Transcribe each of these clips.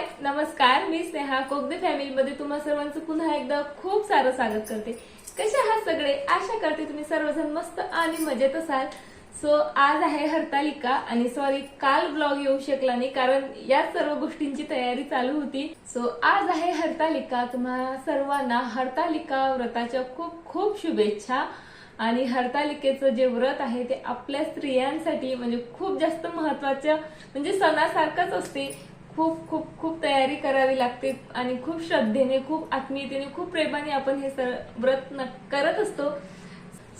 हाय नमस्कार मी स्नेहा कोगदे फॅमिलीमध्ये तुम्हा सर्वांचं पुन्हा एकदा खूप सारं स्वागत करते. कसे आहात सगळे? आशा करते तुम्ही सर्वजण मस्त आणि मजेत असाल. सो आज आहे हरतालिका आणि सॉरी काल ब्लॉग येऊ शकला नाही कारण या सर्व गोष्टींची तयारी चालू होती. सो आज आहे हरतालिका. तुम्हा सर्वांना हरतालिका व्रताच्या खूप खूप शुभेच्छा. आणि हरतालिकेचं जे व्रत आहे ते आपल्या स्त्रियांसाठी म्हणजे खूप जास्त महत्वाचं म्हणजे सणासारखंच असते. खूप खूप खूप तयारी करावी लागते आणि खूप श्रद्धेने खूप आत्मीयतेने खूप प्रेमाने आपण हे सर व्रत करत असतो.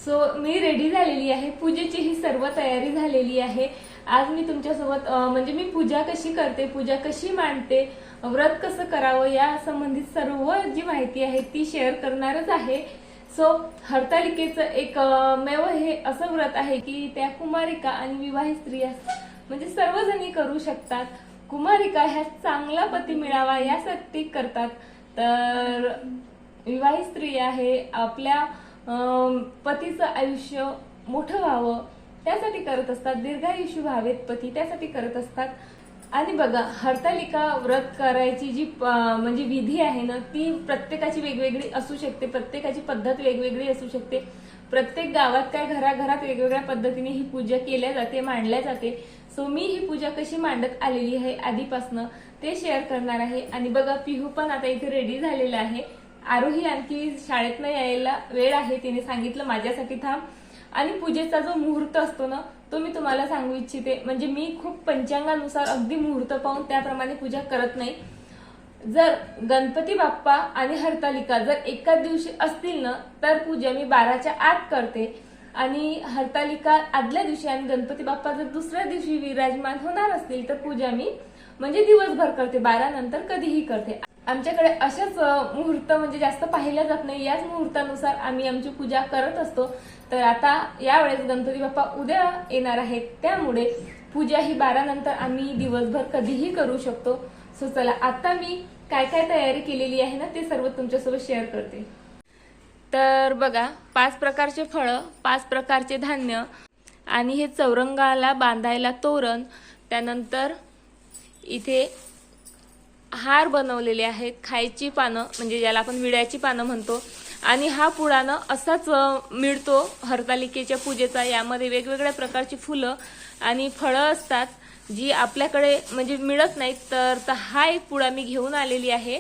सो मी रेडी झालेली आहे. पूजेची ही सर्व तयारी झालेली आहे. आज मी तुमच्यासोबत म्हणजे मी पूजा कशी करते पूजा कशी मांडते व्रत कसं करावं या संबंधित सर्व जी माहिती आहे ती शेअर करणारच आहे. सो हरतालिकेचं एक मेव हे असं व्रत आहे की त्या कुमारिका आणि विवाहित स्त्रिया म्हणजे सर्वजणी करू शकतात. कुमारिका ह्या चांगला पती मिळावा यासाठी करतात. तर विवाहित स्त्रिया हे आपल्या पतीचं आयुष्य मोठं व्हावं त्यासाठी करत असतात. दीर्घायुष्य व्हावेत पती त्यासाठी करत असतात. आणि बघा हरतालिका व्रत करायची जी म्हणजे विधी आहे ना ती प्रत्येकाची वेगवेगळी असू शकते. प्रत्येकाची पद्धत वेगवेगळी असू शकते. प्रत्येक गावात काय घराघरात वेगवेगळ्या पद्धतीने ही पूजा केल्या जाते मांडल्या जाते. सो मी ही पूजा कशी मांडत आलेली आहे आधीपासनं ते शेअर करणार आहे. आणि बघा पिहू पण आता इथे रेडी झालेला आहे. आरोही आणखी शाळेतनं यायला वेळ आहे तिने सांगितलं माझ्यासाठी थांब. आणि पूजेचा जो मुहूर्त असतो ना तो मी तुम्हाला सांगू इच्छिते. म्हणजे मी खूप पंचांगानुसार अगदी मुहूर्त पाहून त्याप्रमाणे पूजा करत नाही. जर गणपती बाप्पा आणि हरतालिका जर एकाच दिवशी असतील ना तर पूजा मी बाराच्या आत करते. आणि हरतालिका आदल्या दिवशी आणि गणपती बाप्पा जर दुसऱ्या दिवशी विराजमान होणार असतील तर पूजा मी म्हणजे दिवसभर करते बारा नंतर कधीही करते. आमच्याकडे अशाच मुहूर्त म्हणजे जास्त पाहिल्या जात नाही. याच मुहूर्तानुसार आम्ही आमची पूजा करत असतो. तर आता यावेळेस गणपती बाप्पा उद्या येणार आहेत. त्यामुळे पूजा ही बारा नंतर आम्ही दिवसभर कधीही करू शकतो. सो चला आता मी काय काय तयारी केलेली आहे ना ते सर्व तुमच्यासोबत शेअर करते. तर बघा पाच प्रकारचे फळं पाच प्रकारचे धान्य आणि हे चौरंगाला बांधायला तोरण. त्यानंतर इथे हार बनवलेले आहेत खायची पानं म्हणजे ज्याला आपण विड्याची पानं म्हणतो. आणि हा पुळानं असाच मिळतो हरतालिकेच्या पूजेचा. यामध्ये वेगवेगळ्या प्रकारची फुलं आणि फळं असतात जी आपल्याकडे म्हणजे मिळत नाहीत. तर तर हा एक पुळा मी घेऊन आलेली आहे.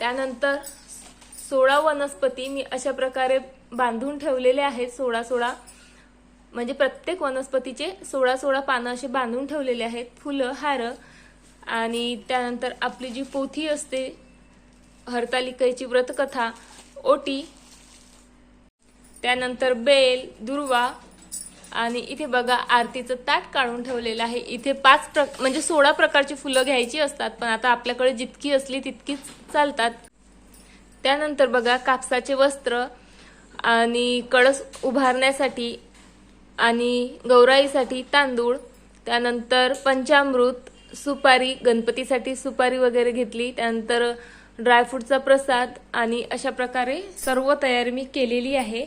त्यानंतर सोळा वनस्पती मी अशा प्रकारे बांधून ठेवलेले आहेत सोळा सोळा म्हणजे प्रत्येक वनस्पतीचे सोळा सोळा पानं असे बांधून ठेवलेले आहेत. फुलं हार आणि त्यानंतर आपली जी पोथी असते हरतालिकेची व्रतकथा ओटी त्यानंतर बेल दुर्वा आणि इथे बघा आरतीचं ताट काढून ठेवलेलं आहे. इथे पाच प्र म्हणजे सोळा प्रकारची फुलं घ्यायची असतात पण आता आपल्याकडे जितकी असली तितकीच चालतात. त्यानंतर बघा कापसाचे वस्त्र आणि कळस उभारण्यासाठी आणि गौराईसाठी तांदूळ त्यानंतर पंचामृत सुपारी गणपतीसाठी सुपारी वगैरे घेतली त्यानंतर ड्रायफ्रूटचा प्रसाद आणि अशा प्रकारे सर्व तयारी मी केलेली आहे.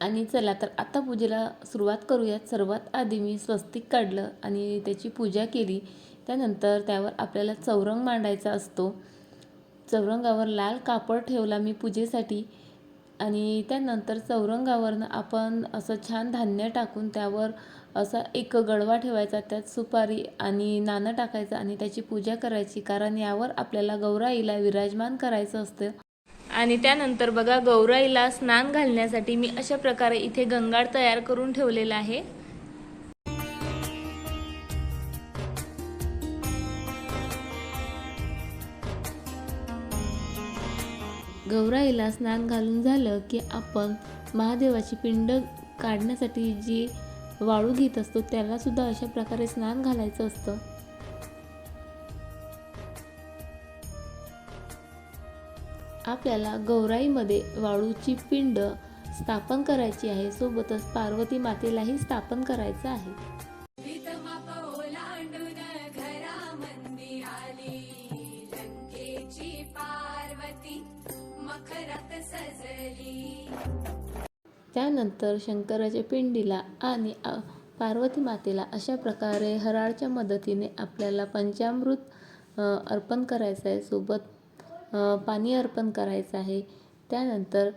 आणि चला तर आता पूजेला सुरुवात करूयात. सर्वात आधी मी स्वस्तिक काढलं आणि त्याची पूजा केली. त्यानंतर त्यावर आपल्याला चौरंग मांडायचा असतो. चौरंगावर लाल कापड ठेवला मी पूजेसाठी. आणि त्यानंतर चौरंगावरनं आपण असं छान धान्य टाकून त्यावर असा एक गडवा ठेवायचा त्यात सुपारी आणि नाणं टाकायचं आणि त्याची पूजा करायची. कारण यावर आपल्याला गौराईला विराजमान करायचं असतं. आणि त्यानंतर बघा गौराईला स्नान घालण्यासाठी मी अशा प्रकारे इथे गंगाळ तयार करून ठेवलेला आहे. गौराईला स्नान घालून झालं की आपण महादेवाची पिंड काढण्यासाठी जी वाळू घेत असतो त्याला सुद्धा अशा प्रकारे स्नान घालायचं असतं. आपल्याला गौराईमध्ये वाळूची पिंड स्थापन करायची आहे सोबतच पार्वती मातेलाही स्थापन करायचं आहे. त्यानंतर शंकराच्या पिंडीला आणि पार्वती मातेला अशा प्रकारे हराळच्या मदतीने आपल्याला पंचामृत अर्पण करायचं आहे. सोबत पाणी अर्पण करायचं आहे. त्यानंतर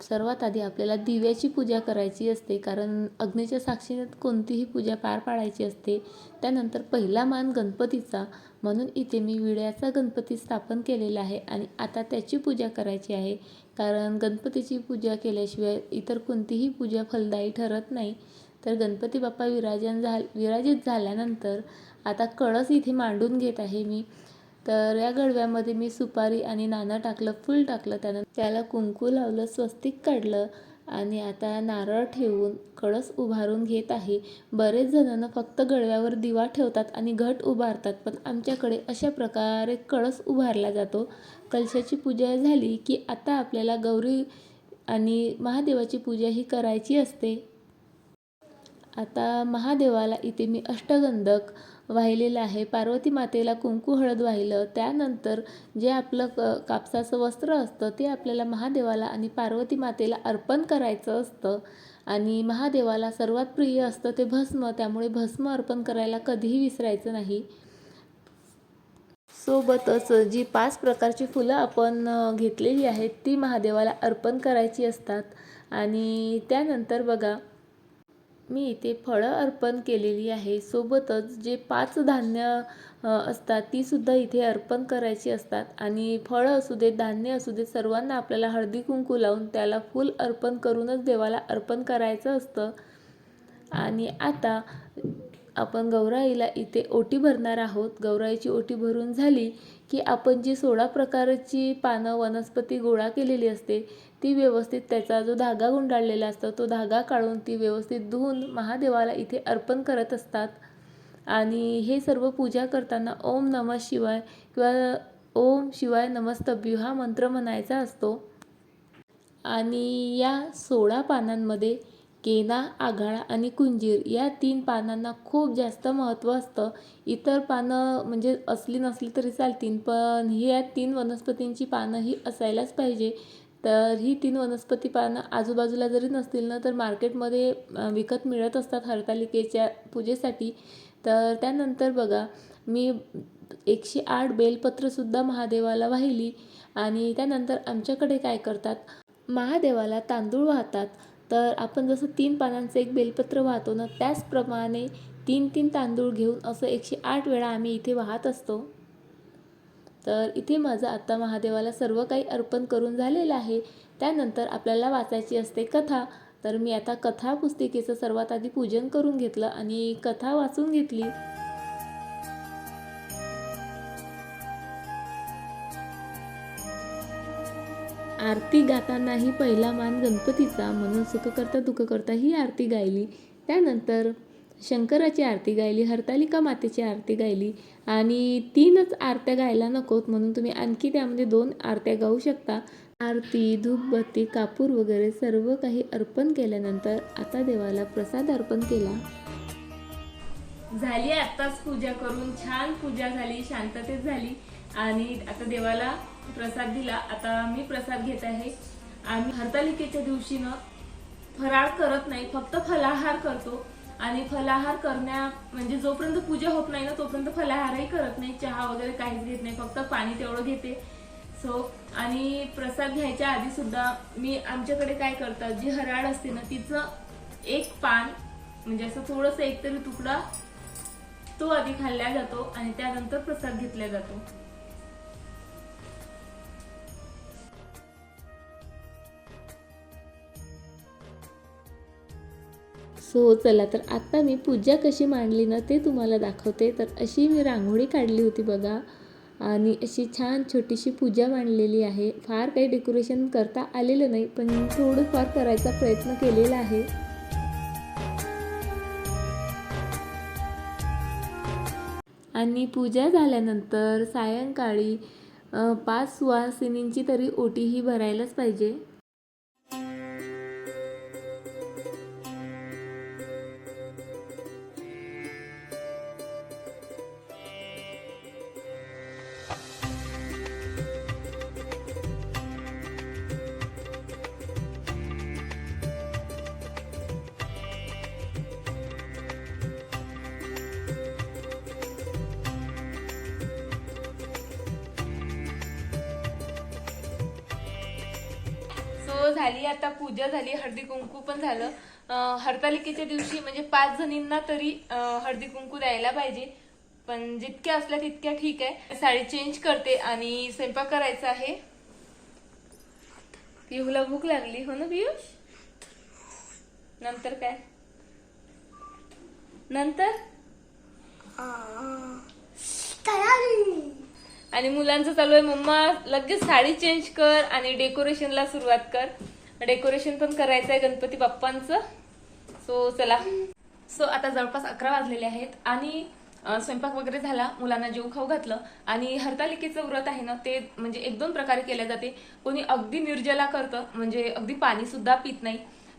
सर्वात आधी आपल्याला दिव्याची पूजा करायची असते कारण अग्नीच्या साक्षीने कोणतीही पूजा पार पाडायची असते. त्यानंतर पहिला मान गणपतीचा. म्हणून इथे मी विड्याचा गणपती स्थापन केलेला आहे आणि आता त्याची पूजा करायची आहे. कारण गणपतीची पूजा केल्याशिवाय इतर कोणतीही पूजा फलदायी ठरत नाही. तर गणपती बाप्पा विराजन झाल विराजित झाल्यानंतर आता कळस इथे मांडून घेत आहे मी. तर या गडव्यामध्ये मी सुपारी आणि नाणं टाकलं फुल टाकलं त्यानं त्याला कुंकू लावलं स्वस्तिक काढलं आणि आता नारळ ठेवून कळस उभारून घेत आहे. बरेच जणांना फक्त गडव्यावर दिवा ठेवतात आणि घट उभारतात पण आमच्याकडे अशा प्रकारे कळस उभारला जातो. कलशाची पूजा झाली की आता आपल्याला गौरी आणि महादेवाची पूजा ही करायची असते. आता महादेवाला इथे मी अष्टगंधक वाहिलेलं आहे. पार्वती मातेला कुंकू हळद वाहिलं. त्यानंतर जे आपलं क कापसाचं वस्त्र असतं ते आपल्याला महादेवाला आणि पार्वती मातेला अर्पण करायचं असतं. आणि महादेवाला सर्वात प्रिय असतं ते भस्म. त्यामुळे भस्म अर्पण करायला कधीही विसरायचं नाही. सोबतच जी पाच प्रकारची फुलं आपण घेतलेली आहेत ती महादेवाला अर्पण करायची असतात. आणि त्यानंतर बघा मी इथे फळं अर्पण केलेली आहे. सोबतच जे पाच धान्य असतात तीसुद्धा इथे अर्पण करायची असतात. आणि फळं असू देत धान्य असू देत सर्वांना आपल्याला हळदी कुंकू लावून त्याला फूल अर्पण करूनच देवाला अर्पण करायचं असतं. आणि आता आपण गौराईला इथे ओटी भरणार आहोत. गौराईची ओटी भरून झाली की आपण जी सोळा प्रकारची पानं वनस्पती गोळा केलेली असते ती व्यवस्थित त्याचा जो धागा गुंडाळलेला असतो तो धागा काढून ती व्यवस्थित धुवून महादेवाला इथे अर्पण करत असतात. आणि हे सर्व पूजा करताना ओम नमः शिवाय किंवा ओम शिवाय नमस्तभ्यू हा मंत्र म्हणायचा असतो. आणि या सोळा पानांमध्ये केना आघाडा आणि कुंजीर या तीन पानांना खूप जास्त महत्त्व असतं. इतर पानं म्हणजे असली नसली तरी चालतील पण ही या तीन वनस्पतींची पानं ही असायलाच पाहिजे. तर ही तीन वनस्पती पानं आजूबाजूला जरी नसतील ना तर मार्केटमध्ये विकत मिळत असतात हरतालिकेच्या पूजेसाठी. तर त्यानंतर बघा मी एकशे आठ बेलपत्रसुद्धा महादेवाला वाहिली आणि त्यानंतर आमच्याकडे काय करतात? महादेवाला तांदूळ वाहतात. तर आपण जसं तीन पानांचं एक बेलपत्र वाहतो ना त्याचप्रमाणे तीन तीन तांदूळ घेऊन असं एकशे आठ वेळा आम्ही इथे वाहत असतो. तर इथे माझं आत्ता महादेवाला सर्व काही अर्पण करून झालेलं आहे. त्यानंतर आपल्याला वाचायची असते कथा. तर मी आता कथा पुस्तिकेचं सर्वात आधी पूजन करून घेतलं आणि कथा वाचून घेतली. आरती गातानाही पहिला मान गणपतीचा म्हणून सुख करता दुःख करता ही आरती गायली. त्यानंतर शंकराची आरती गायली हरतालिका मातेची आरती गायली. आणि तीनच आरत्या गायला नकोत म्हणून तुम्ही आणखी त्यामध्ये दोन आरत्या गाऊ शकता. आरती धूपबत्ती कापूर वगैरे सर्व काही अर्पण केल्यानंतर आता देवाला प्रसाद अर्पण केला. झाली आत्ताच पूजा करून छान पूजा झाली शांततेत झाली. आणि आता देवाला प्रसाद दिला. आता मी प्रसाद घेत आहे. आम्ही हरतालिकेच्या दिवशी ना फराळ करत नाही फक्त फलाहार करतो. आणि फलाहार करण्या म्हणजे जोपर्यंत पूजा होत नाही ना तोपर्यंत फलाहारही करत नाही. चहा वगैरे काहीच घेत नाही फक्त पाणी तेवढं घेते. सो आणि प्रसाद घ्यायच्या आधी सुद्धा मी आमच्याकडे काय करतात जी हराळ असते ना तिचं एक पान म्हणजे असं थोडंसं एक तरी तुकडा तो आधी खाल्ला जातो आणि त्यानंतर प्रसाद घेतला जातो. सो चला तर आत्ता मी पूजा कशी मांडली ना ते तुम्हाला दाखवते. तर अशी मी रांगोळी काढली होती बघा. आणि अशी छान छोटीशी पूजा मांडलेली आहे. फार काही डेकोरेशन करता आलेलं नाही पण थोडंफार करायचा प्रयत्न केलेला आहे. आणि पूजा झाल्यानंतर सायंकाळी पाच सुवासिनींची तरी ओटीही भरायलाच पाहिजे. झाली आता पूजा झाली हळदी कुंकू पण झालं. हरतालिकेच्या दिवशी म्हणजे पाच जणींना तरी हळदी कुंकू द्यायला पाहिजे. पण जितक्या असल्या तितक्या ठीक आहे. साडी चेंज करते आणि स्वयंपाक करायचा आहे. पिहूला भूक लागली हो ना पियुष? नंतर काय? नंतर? आणि मुलांचं चालू आहे. मम्मा लगेच साडी चेंज कर आणि डेकोरेशनला सुरुवात कर. डेकोरेशन पण करायचं आहे गणपती बाप्पांचं. सो चला. सो आता जवळपास अकरा वाजलेले आहेत आणि स्वयंपाक वगैरे झाला. मुलांना जेव खाऊ घातलं. आणि हरतालिकेचं व्रत आहे ना ते म्हणजे एक दोन प्रकारे केले जाते. कोणी अगदी निर्जला करतं म्हणजे अगदी पाणी सुद्धा पित नाही.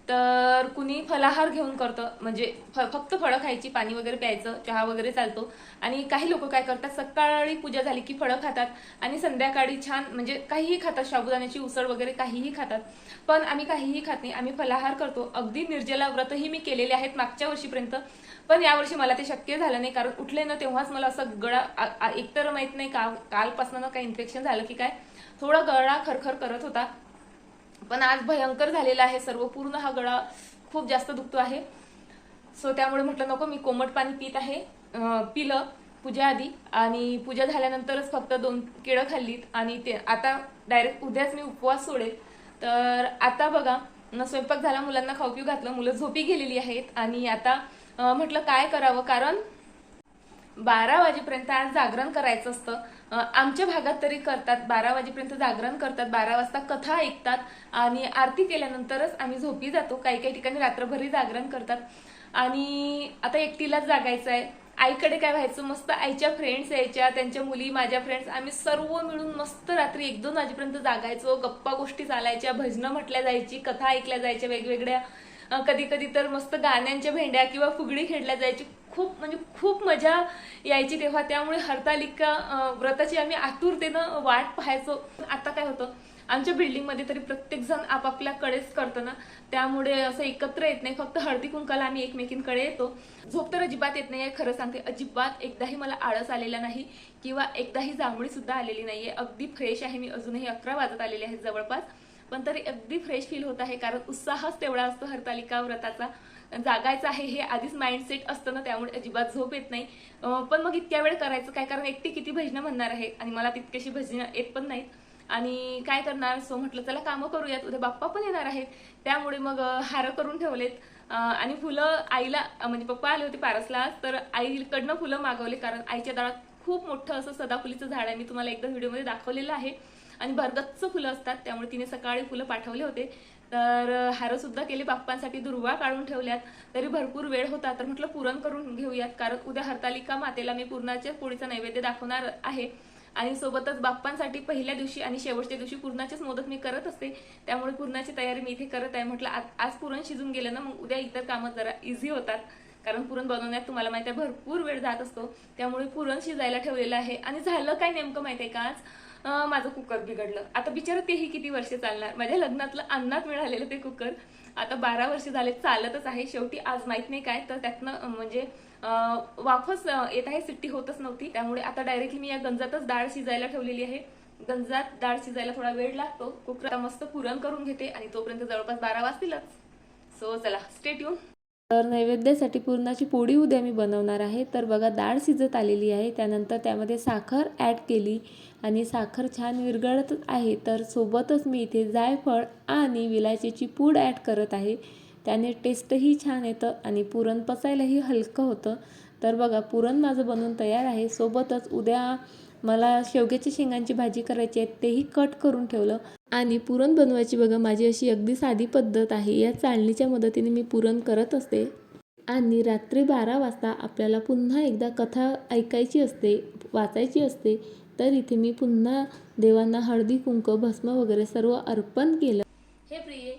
तर कुणी फलाहार घेऊन करतं. म्हणजे फ- फक्त फळं खायची पाणी वगैरे प्यायचं चहा वगैरे चालतो. आणि काही लोक काय करतात सकाळी पूजा झाली की फळं खातात आणि संध्याकाळी छान म्हणजे काहीही खातात साबुदाण्याची उसळ वगैरे काहीही खातात. पण आम्ही काहीही खात नाही आम्ही फलाहार करतो. अगदी निर्जला व्रतही मी केलेले आहेत मागच्या वर्षीपर्यंत. पण यावर्षी मला ते शक्य झालं नाही कारण उठले ना तेव्हाच मला असं गळा एकतर माहीत नाही का कालपासून काही इन्फेक्शन झालं की काय. थोडा गळा खरखर करत होता. पण आज भयंकर झालेला आहे. सर्व पूर्ण हा गळा खूप जास्त दुखतो आहे. सो त्यामुळे म्हटलं नको मी कोमट पाणी पित आहे. पिलं पूजा आधी आणि पूजा झाल्यानंतरच फक्त दोन केळं खाल्लीत आणि ते आता डायरेक्ट उद्याच मी उपवास सोडेल. तर आता बघा न स्वयंपाक झाला मुलांना खाऊ पिऊ घातलं मुलं झोपी गेलेली आहेत आणि आता म्हटलं काय करावं? कारण बारा वाजेपर्यंत आज जागरण करायचं असतं. आमच्या भागात तरी करतात. बारा वाजेपर्यंत जागरण करतात. बारा वाजता कथा ऐकतात. आणि आरती केल्यानंतरच आम्ही झोपी जातो. काही काही ठिकाणी रात्रभरही जागरण करतात. आणि आता एकटीलाच जागायचं आहे आईकडे काय व्हायचं? मस्त आईच्या फ्रेंड्स यायच्या. त्यांच्या मुली माझ्या फ्रेंड्स आम्ही सर्व मिळून मस्त रात्री एक दोन वाजेपर्यंत जागायचो. गप्पा गोष्टी चालायच्या. भजनं म्हटल्या जायची. कथा ऐकल्या जायच्या. वेगवेगळ्या कधी कधी तर मस्त गाण्यांच्या भेंड्या किंवा फुगडी खेळल्या जायची. खूप म्हणजे खूप मजा यायची तेव्हा. त्यामुळे हरतालिका व्रताची आम्ही आतुरतेनं वाट पाहायचो. आता काय होतं आमच्या बिल्डिंगमध्ये तरी प्रत्येक जण आपापल्याकडेच करतं ना त्यामुळे असं एकत्र येत नाही. फक्त हळदी कुंकाला आम्ही एकमेकींकडे येतो. झोप तर अजिबात येत नाहीये खरं सांगते. अजिबात एकदाही मला आळस आलेला नाही किंवा एकदाही जांभळी सुद्धा आलेली आहे अगदी फ्रेश आहे मी. अजूनही अकरा वाजत आलेले आहे जवळपास. पण तरी अगदी फ्रेश फील होत आहे कारण उत्साहच तेवढा असतो हरतालिका व्रताचा. जागायचं आहे हे आधीच माइंडसेट असतं ना त्यामुळे अजिबात झोप येत नाही. पण मग इतक्या वेळ करायचं काय? कारण एकटी किती भजनं म्हणणार आहे? आणि मला तितकेशी भजनं येत पण नाहीत. आणि काय करणार? सो म्हटलं चला कामं करूयात. उद्या बाप्पा पण येणार आहेत. त्यामुळे मग हार हारं करून ठेवलेत. आणि फुलं आईला म्हणजे पप्पा आले होते पारसला तर आईकडनं फुलं मागवले कारण आईच्या दारात खूप मोठं असं सदाफुलीचं झाड आहे. मी तुम्हाला एकदा व्हिडिओमध्ये दाखवलेलं आहे. आणि भरगच्च फुलं असतात त्यामुळे तिने सकाळी फुलं पाठवले होते. तर हारंसुद्धा केले. बाप्पांसाठी दुर्वा काढून ठेवल्यात. तरी भरपूर वेळ होता. तर म्हटलं पुरण करून घेऊयात. कारण उद्या हरतालिका मातेला मी पुरणाच्या पोळीचा नैवेद्य दाखवणार आहे. आणि सोबतच बाप्पांसाठी पहिल्या दिवशी आणि शेवटच्या दिवशी पुरणाचेच मोदक मी करत असते. त्यामुळे पुरणाची तयारी मी इथे करत आहे. म्हटलं आज आज पुरण शिजून गेलं ना मग उद्या इतर कामं जरा इझी होतात. कारण पुरण बनवण्यात तुम्हाला माहिती आहे भरपूर वेळ जात असतो. त्यामुळे पुरण शिजायला ठेवलेलं आहे. आणि झालं काय नेमकं माहिती आहे का आज? माझं कुकर बिघडलं. आता बिचारं तेही किती वर्ष चालणार? माझ्या लग्नातलं अन्नात मिळालेलं ते कुकर आता बारा वर्ष झाले चालतच आहे. शेवटी आज माहीत नाही काय तर त्यातनं म्हणजे वापस वाफच येत आहे सिट्टी होतच नव्हती. त्यामुळे आता डायरेक्टली मी या गंजातच डाळ शिजायला ठेवलेली आहे. गंजात डाळ शिजायला थोडा वेळ लागतो. कुकर आता मस्त पुरण करून घेते आणि तोपर्यंत जवळपास बारा वाजतीलच. सो चला स्टेट येऊन तर नैवेद्यासाठी पुरणाची पोळी उद्या मी बनवणार आहे. तर बघा डाळ शिजत आलेली आहे. त्यानंतर त्यामध्ये साखर ॲड केली. आणि साखर छान विरघळत आहे तर सोबतच मी इथे जायफळ आणि विलायचीची पूड ॲड करत आहे. त्याने टेस्टही छान येतं आणि पुरण पचायलाही हलकं होतं. तर बघा पुरण माझं बनवून तयार आहे. सोबतच उद्या मला शेवग्याच्या शेंगांची भाजी करायची आहे तेही कट करून ठेवलं. आणि पुरण बनवायची बघा माझी अशी अगदी साधी पद्धत आहे. या चाळणीच्या मदतीने मी पुरण करत असते. आणि रात्री बारा वाजता आपल्याला पुन्हा एकदा कथा ऐकायची असते वाचायची असते. तर इथे मी पुन्हा देवांना हळदी कुंक भस्म वगैरे सर्व अर्पण केलं. हे प्रिये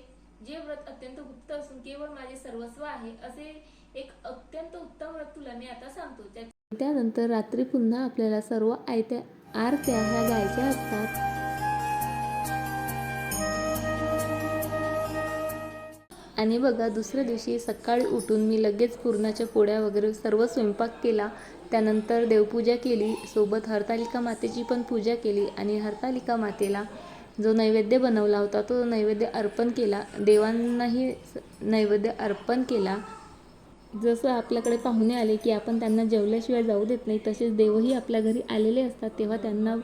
जे व्रत अत्यंत गुप्त असून केवळ माझे सर्वस्व आहे असे एक अत्यंत उत्तम व्रत तुला मी आता सांगतो. त्यानंतर रात्री पुन्हा आपल्याला सर्व आयत्या आरत्या ह्या गायच्या असतात. आणि बघा दुसऱ्या दिवशी सकाळी उठून मी लगेच पुरणाच्या पोळ्या वगैरे सर्व स्वयंपाक केला. त्यानंतर देवपूजा केली. सोबत हरतालिका मातेची पण पूजा केली आणि हरतालिका मातेला जो नैवेद्य बनवला होता तो नैवेद्य अर्पण केला. देवांनाही नैवेद्य अर्पण केला. जसं आपल्याकडे पाहुणे आले की आपण त्यांना जेवल्याशिवाय जाऊ देत नाही तसेच देवही आपल्या घरी आलेले असतात तेव्हा त्यांना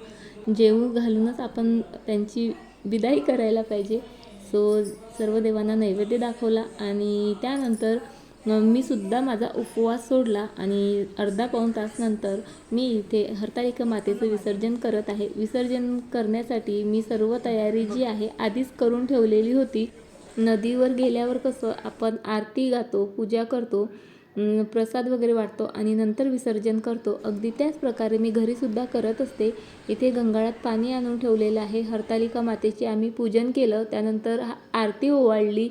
जेवू घालूनच आपण त्यांची विदाई करायला पाहिजे. सो सर्व देवांना नैवेद्य दाखवला आणि त्यानंतर मी सुद्धा माझा उपवास सोडला आणि अर्धा पाऊण तासनंतर मी इथे हरताळिका मातेचं विसर्जन करत आहे. विसर्जन करण्यासाठी मी सर्व तयारी जी आहे आधीच करून ठेवलेली होती. नदीवर गेल्यावर कसं आपण आरती गातो पूजा करतो प्रसाद वगैरे वाटतो आणि नंतर विसर्जन करतो. अगदी त्याच प्रकारे मी घरीसुद्धा करत असते. इथे गंगाळात पाणी आणून ठेवलेलं आहे. हरतालिका मातेचे आम्ही पूजन केलं. त्यानंतर हा- आरती ओवाळली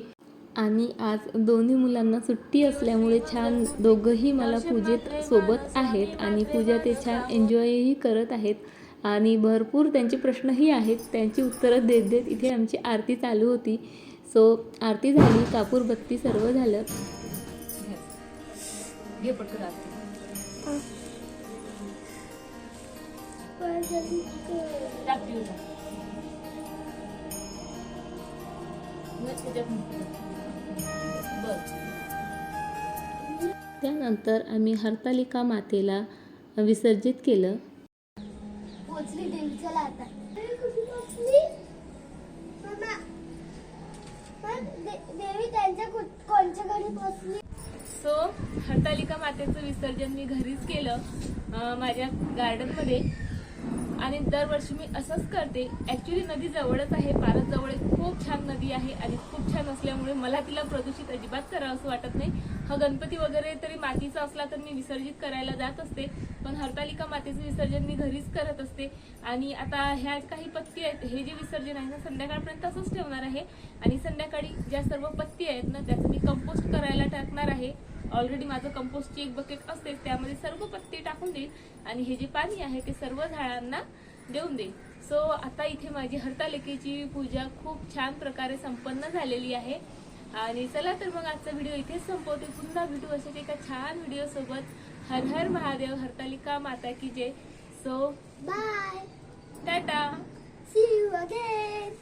आणि आज दोन्ही मुलांना सुट्टी असल्यामुळे छान दोघंही मला पूजेत सोबत आहेत आणि पूजा ते छान एन्जॉयही करत आहेत. आणि भरपूर त्यांचे प्रश्नही आहेत. त्यांची उत्तरं देत देत इथे आमची आरती चालू होती. सो आरती झाली. कापूर बत्ती सर्व झालं. घे पटकन आरती. टाक त्याच्यात बस. त्यानंतर आम्ही हरतालिका मातेला विसर्जित केलं. पोचली देवी चला आता. देवी कुठे पोचली मामा पण दे- देवी त्यांच्या कु- कोणच्या घरी पोचली? सो हरतालिका मातेचं विसर्जन मी घरीच केलं माझ्या गार्डनमध्ये आणि दरवर्षी मी असंच करते. ॲक्च्युली नदी जवळच आहे फारच जवळ खूप छान नदी आहे आणि खूप छान असल्यामुळे मला तिला प्रदूषित अजिबात करावं असं वाटत नाही. हा गणपती वगैरे तरी मातीचा असला तर मी विसर्जित करायला जात असते. पण हरतालिका मातेचं विसर्जन मी घरीच करत असते. आणि आता ह्या काही पत्ती आहेत हे जे विसर्जन आहे ना संध्याकाळपर्यंत असंच ठेवणार आहे. आणि संध्याकाळी ज्या सर्व पत्ती आहेत ना त्याचं मी कंपोस्ट करायला टाकणार आहे. ऑलरेडी माझं कंपोस्टची एक बकेट असते त्यामध्ये सर्व पत्ते टाकून देईल आणि हे जे पाणी आहे ते सर्व झाडांना देऊन देईल सो आता इथे माझी हरतालिकेची पूजा खूप छान प्रकारे संपन्न झालेली आहे. आणि चला तर मग आजचा व्हिडिओ इथेच संपवते. पुन्हा भेटू असेच एका छान व्हिडिओ सोबत. हर हर महादेव हरतालिका माता की जे so bye tata. See you again